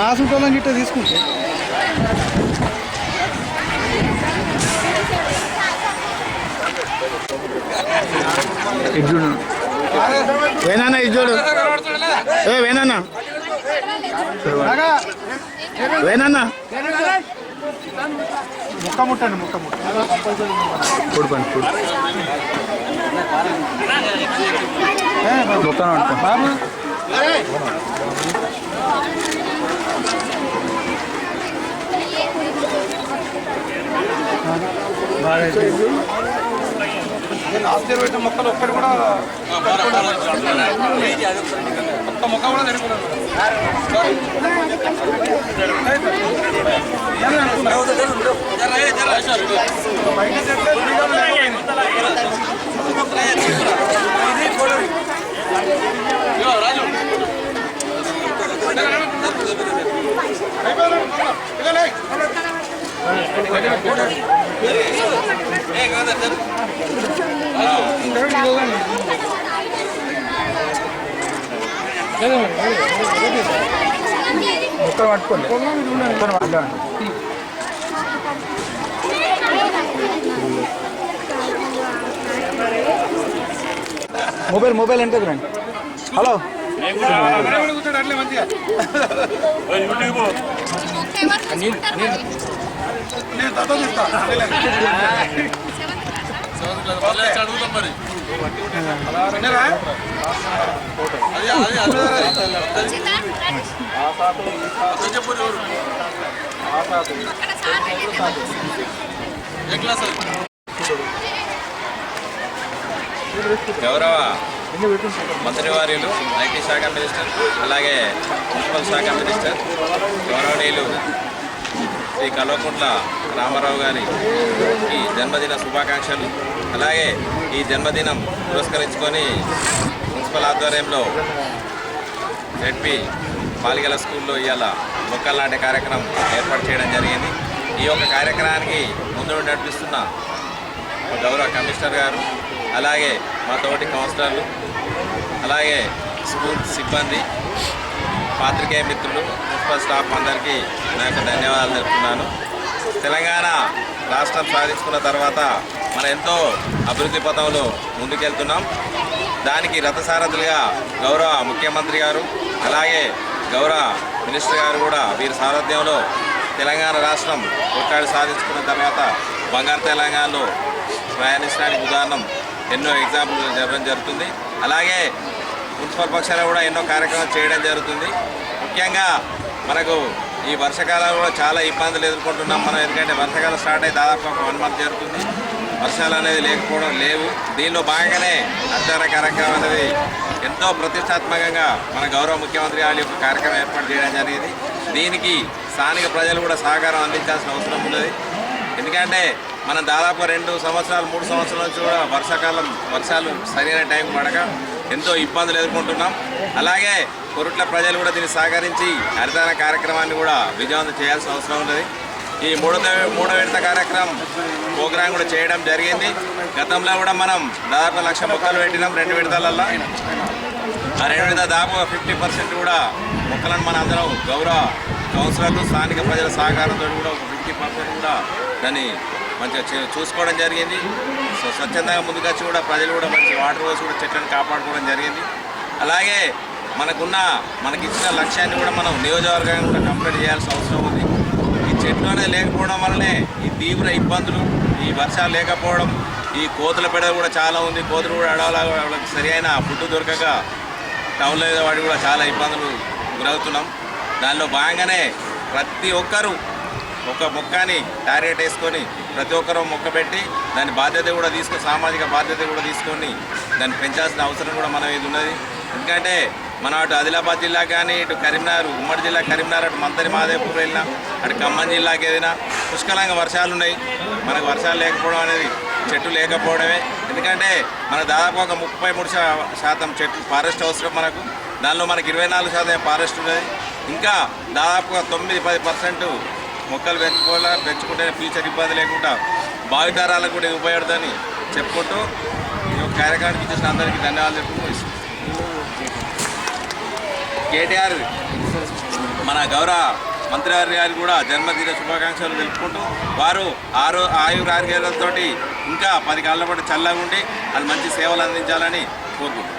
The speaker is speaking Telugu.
ఈ మాసుటోళ్ళని గిట్ట తీసుకుంటే. వేనన్నా ఇది చూడు. ఏ వేనన్నా వేనన్నా ముక్క ముట్టండి ముక్క ముట్ట. చూడు బాబు. బాగా అయిపోయింది. పెట్టిన మొక్కలు ఒక్కటి కూడా ఒక్క మొక్క కూడా తెరుకున్నాను మొత్తం పట్టుకోండి మొత్తం పట్టుకోండి మొబైల్ మొబైల్ ఎంత రండి హలో కూర్చోండి అట్లే మంచిగా నేను తత్వ తీస్తా విన్నారా? గౌరవ మంత్రివర్యులు ఐటీ శాఖ మినిస్టర్ అలాగే మున్సిపల్ శాఖ మినిస్టర్ గౌరవనీయులు శ్రీ కల్వకుంట్ల రామారావు గారి ఈ జన్మదిన శుభాకాంక్షలు. అలాగే ఈ జన్మదినం పురస్కరించుకొని మున్సిపల్ ఆధ్వర్యంలో జడ్పీ బాలికల స్కూల్లో ఇవాళ మొక్కలు నాటే కార్యక్రమం ఏర్పాటు చేయడం జరిగింది. ఈ యొక్క కార్యక్రమానికి ముందు నడిపిస్తున్న గౌరవ కమిషనర్ గారు అలాగే మా తోటి కౌన్సిలర్లు అలాగే స్కూల్ సిబ్బంది పాత్రికేయ మిత్రులు మున్సిపల్ స్టాఫ్ అందరికీ నా యొక్క ధన్యవాదాలు తెలుపుతున్నాను. తెలంగాణ రాష్ట్రం సాధించుకున్న తర్వాత మనం ఎంతో అభివృద్ధి పథంలో ముందుకెళ్తున్నాం. దానికి రథసారథులుగా గౌరవ ముఖ్యమంత్రి గారు అలాగే గౌరవ మినిస్టర్ గారు కూడా వీరి సారథ్యంలో తెలంగాణ రాష్ట్రం కొట్టాడి సాధించుకున్న తర్వాత బంగారు తెలంగాణలో ప్రయాణించడానికి ఉదాహరణం ఎన్నో ఎగ్జాంపుల్ జరగడం జరుగుతుంది. అలాగే మున్సిపల్ పక్షాలు కూడా ఎన్నో కార్యక్రమాలు చేయడం జరుగుతుంది. ముఖ్యంగా మనకు ఈ వర్షాకాలం కూడా చాలా ఇబ్బందులు ఎదుర్కొంటున్నాం మనం. ఎందుకంటే వర్షాకాలం స్టార్ట్ అయ్యి దాదాపు ఒక వన్ మంత్ జరుగుతుంది. వర్షాలు అనేది లేకపోవడం లేవు. దీనిలో భాగంగానే అర్ధన కార్యక్రమం అనేది ఎంతో ప్రతిష్టాత్మకంగా మన గౌరవ ముఖ్యమంత్రి గారి యొక్క కార్యక్రమం ఏర్పాటు చేయడం జరిగింది. దీనికి స్థానిక ప్రజలు కూడా సహకారం అందించాల్సిన అవసరం ఉన్నది. ఎందుకంటే మనం దాదాపు రెండు సంవత్సరాలు మూడు సంవత్సరాల నుంచి కూడా వర్షాకాలం వర్షాలు సరైన టైం పడక ఎంతో ఇబ్బందులు ఎదుర్కొంటున్నాం. అలాగే కొరుట్ల ప్రజలు కూడా దీన్ని సహకరించి హరితాన కార్యక్రమాన్ని కూడా విజయవంతం చేయాల్సిన అవసరం ఉన్నది. ఈ మూడో మూడో విడత కార్యక్రమం ప్రోగ్రాం కూడా చేయడం జరిగింది. గతంలో కూడా మనం దాదాపు లక్ష మొక్కలు పెట్టినాం రెండు విడతలల్లో. ఆ రెండు విడత దాదాపు ఫిఫ్టీ పర్సెంట్ కూడా మొక్కలను మన అందరం గౌరవ కౌన్సిలర్లు స్థానిక ప్రజల సహకారంతో కూడా ఒక ఫిఫ్టీ పర్సెంట్ కూడా దాన్ని మంచిగా చూసుకోవడం జరిగింది. సో స్వచ్ఛందంగా ముందుకొచ్చి కూడా ప్రజలు కూడా మంచి వాటర్ వేసి కూడా చెట్లను కాపాడుకోవడం జరిగింది. అలాగే మనకున్న మనకి ఇచ్చిన లక్ష్యాన్ని కూడా మనం నియోజకవర్గాన్ని కూడా కంప్లీట్ చేయాల్సిన అవసరం ఉంది. ఈ చెట్లు అనేది లేకపోవడం వల్లనే ఈ తీవ్ర ఇబ్బందులు ఈ వర్షాలు లేకపోవడం ఈ కోతుల పెడ కూడా చాలా ఉంది. కోతులు కూడా అడవలా వాళ్ళకి సరి అయిన ఫుడ్ దొరకక టౌన్లో ఏదో వాడి కూడా చాలా ఇబ్బందులు గురవుతున్నాం. దానిలో భాగంగానే ప్రతి ఒక్కరూ ఒక మొక్కని టార్గెట్ వేసుకొని ప్రతి ఒక్కరూ మొక్క పెట్టి దాని బాధ్యత కూడా తీసుకొని సామాజిక బాధ్యత కూడా తీసుకొని దాన్ని పెంచాల్సిన అవసరం కూడా మనం ఇది ఉన్నది. ఎందుకంటే మన అటు ఆదిలాబాద్ జిల్లా కానీ ఇటు కరీంనగర్ ఉమ్మడి జిల్లా కరీంనగర్ అటు మంతరి మాదేపూర్ వెళ్ళినా అటు ఖమ్మం జిల్లాకి ఏదైనా పుష్కలంగా వర్షాలు ఉన్నాయి. మనకు వర్షాలు లేకపోవడం అనేది చెట్టు లేకపోవడమే. ఎందుకంటే మన దాదాపు ఒక ముప్పై మూడు శాతం చెట్లు ఫారెస్ట్ అవసరం మనకు. దానిలో మనకి ఇరవై నాలుగు శాతం ఫారెస్ట్ ఉన్నది. ఇంకా దాదాపుగా తొమ్మిది పది పర్సెంట్ మొక్కలు పెంచుకోవాలా? పెంచుకుంటే ఫ్యూచర్ ఇబ్బంది లేకుండా భావితరాలకు కూడా ఇది ఉపయోగపడుతుందని చెప్పుకుంటూ ఈ యొక్క కార్యక్రమానికి ఇచ్చేసిన అందరికీ ధన్యవాదాలు చెప్పుకుంటూ కేటీఆర్ మన గౌరవ మంత్రి గారి గారికి కూడా జన్మదిన శుభాకాంక్షలు తెలుపుకుంటూ వారు ఆరో ఆయుర ఇంకా పది కాళ్ళ పాటు చల్లగా ఉండి వాళ్ళు మంచి సేవలు అందించాలని కోరుకుంటున్నాను